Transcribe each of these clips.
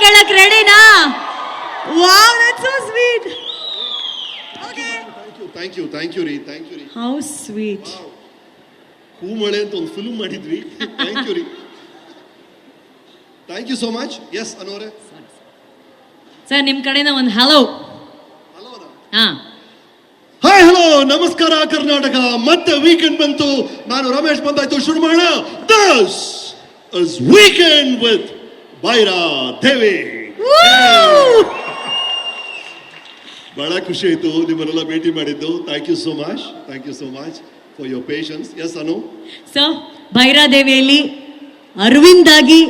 ಕೇಳಕ್ ರೆಡಿನಾ wow that's so sweet okay thank you thank you thank you ರೀ thank you ರೀ how sweet Hoomale ಅಂತ ಒಂದು ಫಿಲ್ಮ್ ಮಾಡಿದ್ವಿ. ಥ್ಯಾಂಕ್ ಯು ರೀ thank you so much yes ಅನೋರೆ sir ನಿಮ್ಮ ಕಡೆಯಿಂದ ಒಂದು ಹಲೋ ಹಲೋ ಹಾ. ಹಾಯ್ ಹಲೋ ನಮಸ್ಕಾರ ಕರ್ನಾಟಕ. ಮತ್ತೆ ವೀಕೆಂಡ್ ಬಂತು. ನಾನು ರಮೇಶ್ ಬಂದಾಯ್ತು. ಶುರು ಮಾಡೋಣ this is weekend with Baira Devi. ಬಹಳ ಖುಷಿ ಆಯ್ತು ನಿಮ್ಮನ್ನೆಲ್ಲ ಭೇಟಿ ಮಾಡಿದ್ದು. Thank you so much thank you so much for your patience yes Anu so ಭೈರಾದೇವಿಯಲ್ಲಿ Aravind ಆಗಿ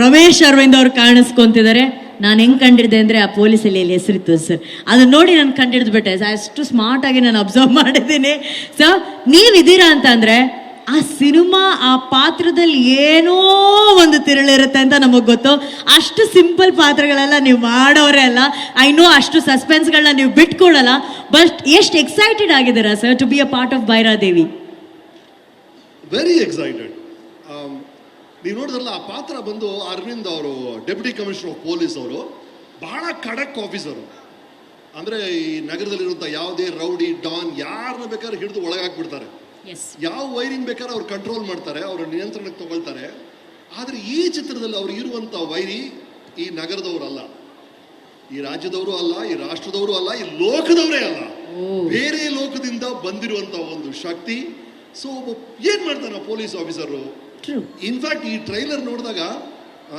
ರಮೇಶ್ ಅರವಿಂದ್ ಅವರು ಕಾಣಿಸ್ಕೊಂತಿದ್ದಾರೆ. ನಾನು ಹೆಂಗ್ ಕಂಡಿದ್ದೆ ಅಂದ್ರೆ ಆ ಪೊಲೀಸಲ್ಲಿ ಅಲ್ಲಿ ಹೆಸರಿತ್ತು ಸರ್ ಅದನ್ನ ನೋಡಿ ನಾನು ಕಂಡಿಡ್ದ್ಬಿಟ್ಟೆ. ಅಷ್ಟು ಸ್ಮಾರ್ಟ್ ಆಗಿ ನಾನು ಅಬ್ಸರ್ವ್ ಮಾಡಿದ್ದೀನಿ. ಸೊ ನೀವಿದ್ದೀರಾ ಅಂತ ಅಂದ್ರೆ ಆ ಸಿನಿಮಾ, ಆ ಪಾತ್ರದಲ್ಲಿ ಏನೋ ಒಂದು ತಿರುಳಿರುತ್ತೆ ಅಂತ ನಮಗೆ ಗೊತ್ತು. ಅಷ್ಟು ಸಿಂಪಲ್ ಪಾತ್ರಗಳೆಲ್ಲ ನೀವು ಮಾಡೋರೇ ಅಲ್ಲ. ಐ ನೋ ಅಷ್ಟು ಸಸ್ಪೆನ್ಸ್ಗಳನ್ನ ನೀವು ಬಿಟ್ಕೊಡಲ್ಲ ಬಟ್ ಎಷ್ಟು ಎಕ್ಸೈಟೆಡ್ ಆಗಿದ್ದೀರಾ sir to be a part of Bairadevi very excited ನೀವು ನೋಡಿದ್ರಲ್ಲ, ಆ ಪಾತ್ರ ಬಂದು ಅರವಿಂದ್ ಅವರು ಡೆಪ್ಯೂಟಿ ಕಮಿಷನರ್ ಆಫ್ ಪೊಲೀಸ್ ಅವರು, ಬಹಳ ಖಡಕ್ ಆಫೀಸರು ಅಂದರೆ ಈ ನಗರದಲ್ಲಿರುವಂಥ ಯಾವುದೇ ರೌಡಿ, ಡಾನ್ ಯಾರನ್ನ ಬೇಕಾದ್ರೂ ಹಿಡಿದು ಒಳಗಾಕ್ಬಿಡ್ತಾರೆ. ಯಾವ ವೈರಿಂಗ್ ಬೇಕಾದ್ರೆ ಅವ್ರು ಕಂಟ್ರೋಲ್ ಮಾಡ್ತಾರೆ ಅವರ ನಿಯಂತ್ರಣಕ್ಕೆ ತಗೊಳ್ತಾರೆ. ಆದ್ರೆ ಈ ಚಿತ್ರದಲ್ಲಿ ಅವ್ರು ಇರುವಂಥ ವೈರಿ ಈ ನಗರದವರಲ್ಲ ಈ ರಾಜ್ಯದವರು ಅಲ್ಲ ಈ ರಾಷ್ಟ್ರದವರು ಅಲ್ಲ ಈ ಲೋಕದವರೇ ಅಲ್ಲ. ಬೇರೆ ಲೋಕದಿಂದ ಬಂದಿರುವಂತ ಒಂದು ಶಕ್ತಿ. ಸೊ ಏನ್ ಮಾಡ್ತಾನ ಪೊಲೀಸ್ ಆಫೀಸರು ಇನ್ಫ್ಯಾಕ್ಟ್ ಈ ಟ್ರೈಲರ್ ನೋಡಿದಾಗ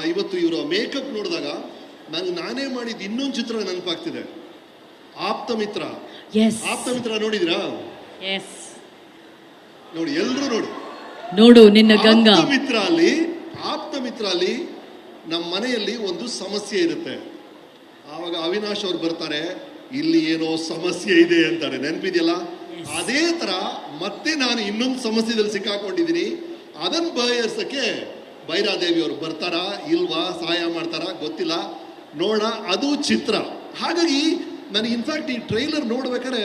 ಇವತ್ತು ಇವರ ಮೇಕಪ್ ನೋಡಿದಾಗ ನನಗೆ ನಾನೇ ಮಾಡಿದ ಇನ್ನೊಂದು ಚಿತ್ರ ನೆನಪಾಗ್ತಿದೆ. ಆಪ್ತ ಮಿತ್ರ. ಆಪ್ತ ಮಿತ್ರ ನೋಡಿದ್ರಾ? ನೋಡಿ ಎಲ್ರು ನೋಡು. ನೋಡು ನಿನ್ನ ಗಂಗಾ. ಮಿತ್ರ ಅಲ್ಲಿ ಆಪ್ತ ಮಿತ್ರ ಅಲ್ಲಿ ನಮ್ಮ ಮನೆಯಲ್ಲಿ ಒಂದು ಸಮಸ್ಯೆ ಇರುತ್ತೆ. ಆವಾಗ ಅವಿನಾಶ್ ಅವ್ರು ಬರ್ತಾರೆ ಇಲ್ಲಿ ಏನೋ ಸಮಸ್ಯೆ ಇದೆ ಅಂತಾರೆ. ನೆನಪಿದೆಯಲ್ಲ? ಅದೇ ತರ ಮತ್ತೆ ನಾನು ಇನ್ನೊಂದು ಸಮಸ್ಯೆದಲ್ಲಿ ಸಿಕ್ಕಾಕೊಂಡಿದ್ದೀನಿ. ಅದನ್ನ ಬಗೆಹರಿಸಕ್ಕೆ ಭೈರಾದೇವಿ ಅವರು ಬರ್ತಾರಾ ಇಲ್ವಾ ಸಹಾಯ ಮಾಡ್ತಾರಾ ಗೊತ್ತಿಲ್ಲ. ನೋಡ ಅದು ಚಿತ್ರ. ಹಾಗಾಗಿ ನನಗೆ ಇನ್ಫ್ಯಾಕ್ಟ್ ಈ ಟ್ರೈಲರ್ ನೋಡ್ಬೇಕಾದ್ರೆ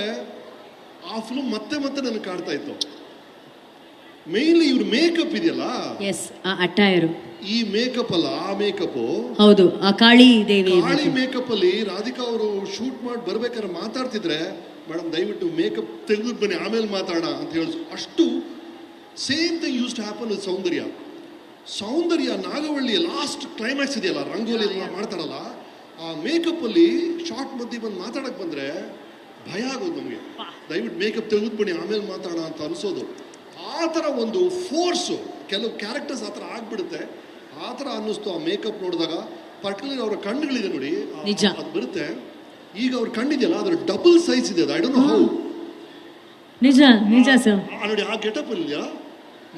ಆ ಫಿಲ್ಮ್ ಮತ್ತೆ ಮತ್ತೆ ನನಗೆ ಕಾಡ್ತಾ ಇತ್ತು. ಮೇನ್ಲಿ ಇವ್ರ ಮೇಕಪ್ ಇದೆಯಲ್ಲ? ಎಸ್ ಆ ಅಟ್ಟಾಯರು ಈ ಮೇಕಪ್ ಅಲ್ಲ ಆ ಮೇಕಪ್ ಹೌದು ಆ ಕಾಳಿ ದೇವಿ ಕಾಳಿ ಮೇಕಪ್ ಅಲ್ಲಿ ರಾಧಿಕಾ ಅವರು ಶೂಟ್ ಮಾಡಿ ಬರ್ಬೇಕಾದ್ರೆ ಮಾತಾಡ್ತಿದ್ರೆ ಮೇಡಮ್ ದಯವಿಟ್ಟು ಮೇಕಪ್ ತೆಗೆದು ಬನ್ನಿ ಆಮೇಲೆ ಮಾತಾಡ ಅಂತ ಹೇಳಿ ಅಷ್ಟು same thing use to happen with Soundarya. Soundarya ನಾಗವಳ್ಳಿಯ last climax ಇದೆಯಲ್ಲ ರಂಗೋಲಿ ಎಲ್ಲ ಮಾಡ್ತಾರಲ್ಲ ಆ ಮೇಕಪ್ ಅಲ್ಲಿ ಶಾರ್ಟ್ ಮಧ್ಯೆ ಬಂದು ಮಾತಾಡಕ್ ಬಂದ್ರೆ ಭಯ ಆಗೋದು ನಮಗೆ. ದಯವಿಟ್ಟು ಮೇಕಪ್ ತೆಗೆದು ಬನ್ನಿ ಆಮೇಲೆ ಮಾತಾಡ ಅಂತ ಅನ್ಸೋದು. ಆ ಥರ ಒಂದು ಫೋರ್ಸು ಕೆಲವು ಕ್ಯಾರೆಕ್ಟರ್ಸ್ ಆ ಥರ ಆಗ್ಬಿಡುತ್ತೆ. ಆ ಥರ ಅನ್ನಿಸ್ತು ಆ ಮೇಕಪ್ ನೋಡಿದಾಗ. ಪರ್ಟಿಕ್ಯುಲರ್ ಅವರ ಕಣ್ಣುಗಳಿದೆ ನೋಡಿ. ನಿಜ. ಅದು ಬರುತ್ತೆ. ಈಗ ಅವ್ರ ಕಣ್ಣಿದೆಯಲ್ಲ ಅದ್ರ ಡಬಲ್ ಸೈಜ್ ಇದೆ ಐ ಡೋಂಟ್ ನೋ ಹೌ ನಿಜ ನಿಜ ಸರ್ ಆ ನೋಡಿ ಆ ಗೆಟಪ್ ಇಲ್ಲ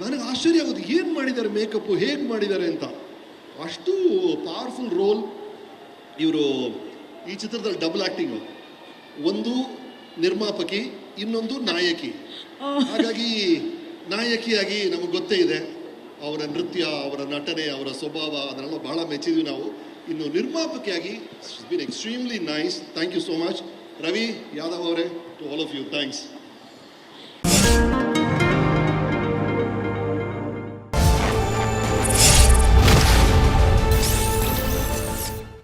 ನನಗೆ ಆಶ್ಚರ್ಯ ಆಗೋದು ಏನು ಮಾಡಿದ್ದಾರೆ ಮೇಕಪ್ ಹೇಗೆ ಮಾಡಿದ್ದಾರೆ ಅಂತ. ಅಷ್ಟು ಪವರ್ಫುಲ್ ರೋಲ್ ಇವರು ಈ ಚಿತ್ರದಲ್ಲಿ ಡಬಲ್ ಆಕ್ಟಿಂಗ್ ಒಂದು ನಿರ್ಮಾಪಕಿ ಇನ್ನೊಂದು ನಾಯಕಿ. ಹಾಗಾಗಿ ನಾಯಕಿಯಾಗಿ ನಮಗೆ ಗೊತ್ತೇ ಇದೆ, ಅವರ ನೃತ್ಯ, ಅವರ ನಟನೆ, ಅವರ ಸ್ವಭಾವ, ಅದನ್ನೆಲ್ಲ ಬಹಳ ಮೆಚ್ಚಿದ್ವಿ ನಾವು. ಇನ್ನು ನಿರ್ಮಾಪಕಿಯಾಗಿ been extremely nice thank you so much Ravi Yadav ಅವರೇ to all of you thanks